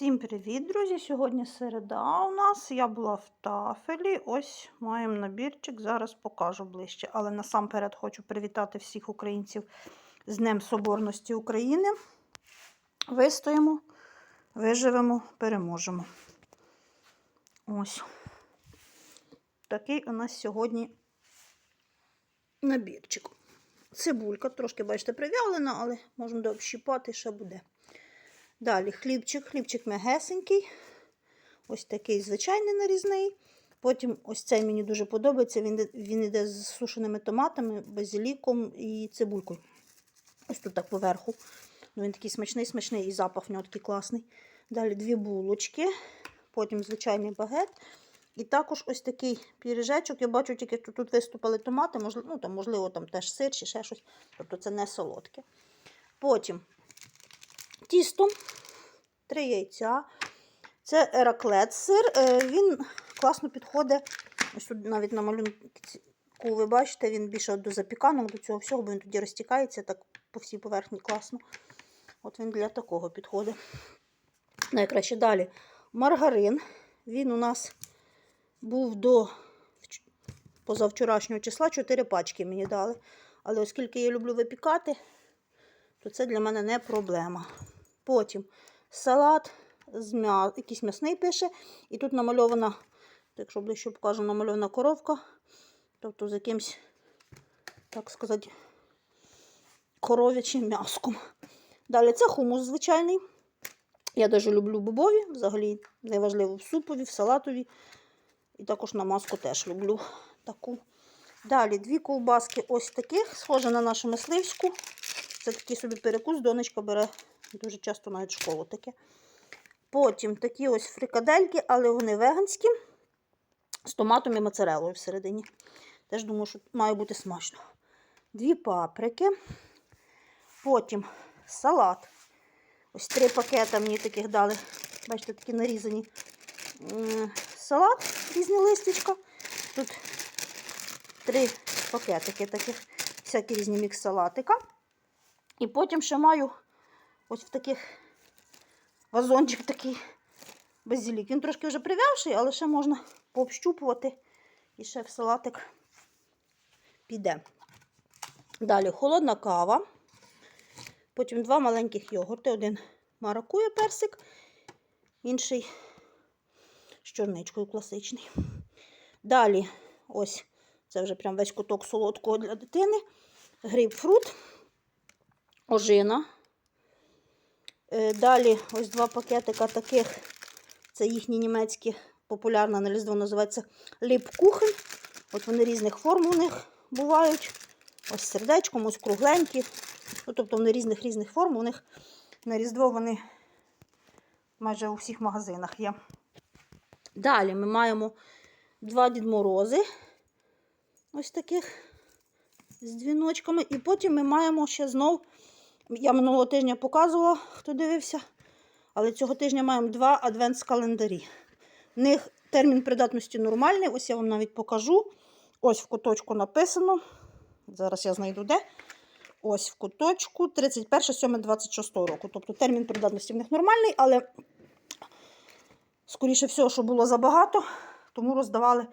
Всім привіт, друзі! Сьогодні середа у нас. Я була в тафелі. Ось маємо набірчик. Зараз покажу ближче. Але насамперед хочу привітати всіх українців з Днем Соборності України. Вистоїмо, виживемо, переможемо. Ось. Такий у нас сьогодні набірчик. Цибулька, трошки, бачите, прив'ялена, але можемо дообщіпати, ще буде. Далі хлібчик, хлібчик м'ягесенький. Ось такий звичайний нарізний. Потім ось цей мені дуже подобається. Він, він йде з сушеними томатами, базиліком і цибулькою. Ось тут так поверху. Ну, Він такий смачний, смачний і запах в нього такий класний. Далі дві булочки, потім звичайний багет. І також ось такий піріжечок. Я бачу, тільки тут, тут виступили томати, можливо, ну, там, можливо, там теж сир чи ще щось. Тобто це не солодке. Потім тісто, три яйця. Це ераклет сир. Е, Він класно підходить. Ось тут навіть на малюнку ви бачите, він більше до запіканок, до цього всього, бо він тоді розтікається так по всій поверхні класно. От він для такого підходить. Найкраще далі маргарин. Він у нас був до позавчорашнього числа 4 пачки мені дали. Але оскільки я люблю випікати, то це для мене не проблема. Потім салат, з м'я... якийсь м'ясний пише. І тут намальована, якщо ближче покажу, намальована коровка. Тобто з якимсь, так сказати, коров'ячим м'яском. Далі це хумус звичайний. Я дуже люблю бобові, взагалі неважливо в супові, в салатові. І також намазку теж люблю таку. Далі дві ковбаски ось таких, схоже на нашу мисливську. Це такий собі перекус, донечка бере дуже часто навіть школу таке. Потім такі ось фрикадельки, але вони веганські, з томатом і моцарелою всередині. Теж думаю, що має бути смачно. Дві паприки. Потім салат. Ось три пакети мені таких дали. Бачите, такі нарізані. Салат, різні листячка. Тут три пакетики таких, всякі різні мікс салатика. І потім ще маю ось в таких вазончик такий базилік. Він трошки вже прив'явший, але ще можна пообщупувати і ще в салатик піде. Далі холодна кава. Потім два маленьких йогурти. Один маракує персик, інший з чорничкою класичний. Далі, ось, це вже прям весь куток солодкого для дитини. Грейпфрут, ожина. Е, Далі ось два пакетика таких. Це їхні німецькі популярна на різдво називається ліпкухен. От вони різних форм у них бувають. Ось сердечком, ось кругленькі. Ну, Тобто вони різних різних форм. У них на Різдво вони майже у всіх магазинах є. Далі ми маємо два Дід Морози. Ось таких з дзвіночками. І потім ми маємо ще знов. Я минулого тижня показувала, хто дивився. Але цього тижня маємо два адвентс-календарі. В них термін придатності нормальний. Ось я вам навіть покажу. Ось в куточку написано. Зараз я знайду де. Ось в куточку 31, 7, 26 року. Тобто термін придатності в них нормальний, але, скоріше всього, що було забагато, тому роздавали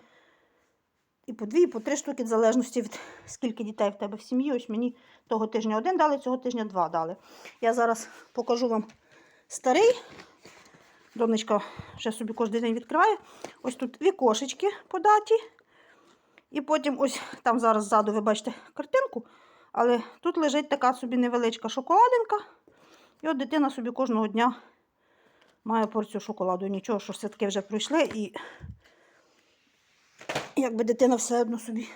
і по дві, і по три штуки, в залежності від скільки дітей в тебе в сім'ї. Ось мені того тижня один дали, цього тижня два дали. Я зараз покажу вам старий. Донечка ще собі кожен день відкриває. Ось тут вікошечки по даті. І потім ось там зараз ззаду ви бачите картинку. Але тут лежить така собі невеличка шоколадинка. І от дитина собі кожного дня має порцію шоколаду. Нічого, що все-таки вже пройшли. І якби дитина все одно собі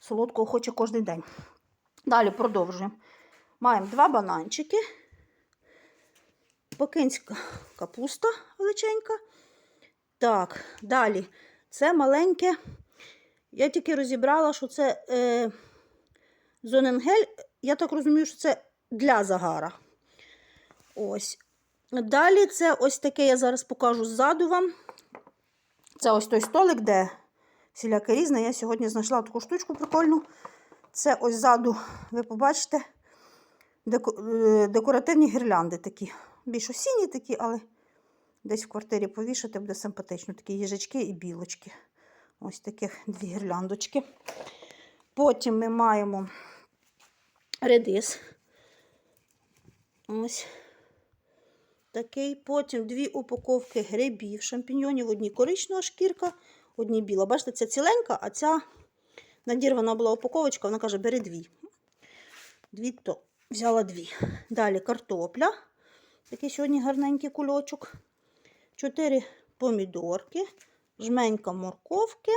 солодкого хоче кожен день. Далі продовжуємо. Маємо два бананчики. Пекинська капуста величенька. Так, далі. Це маленьке. Я тільки розібрала, що це е, зоненгель. Я так розумію, що це для загара. Ось. Далі це ось таке, я зараз покажу ззаду вам. Це ось той столик, де всіляке різне. Я сьогодні знайшла таку штучку прикольну. Це ось ззаду, ви побачите, е, декоративні гірлянди такі. Більш осінні такі, але Десь в квартирі повішати буде симпатично. Такі їжачки і білочки. Ось таких дві гірляндочки. Потім ми маємо редис. Ось такий. Потім дві упаковки грибів, шампіньйонів. Одні коричнева шкірка, одні біла. Бачите, ця ціленька, а ця надірвана була упаковочка, вона каже, бери дві. Дві то взяла дві. Далі картопля. Такий сьогодні гарненький кульочок. Чотири помідорки, жменька морковки,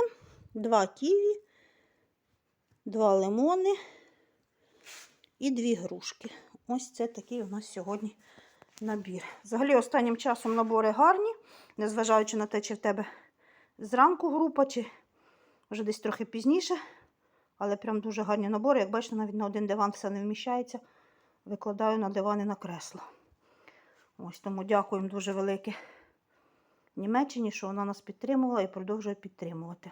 два ківі, два лимони і дві грушки. Ось це такий у нас сьогодні набір. Взагалі, останнім часом набори гарні, незважаючи на те, чи в тебе зранку група, чи вже десь трохи пізніше. Але прям дуже гарні набори. Як бачите, навіть на один диван все не вміщається. Викладаю на диван і на кресло. Ось тому дякуємо дуже велике Німеччині, що вона нас підтримувала і продовжує підтримувати.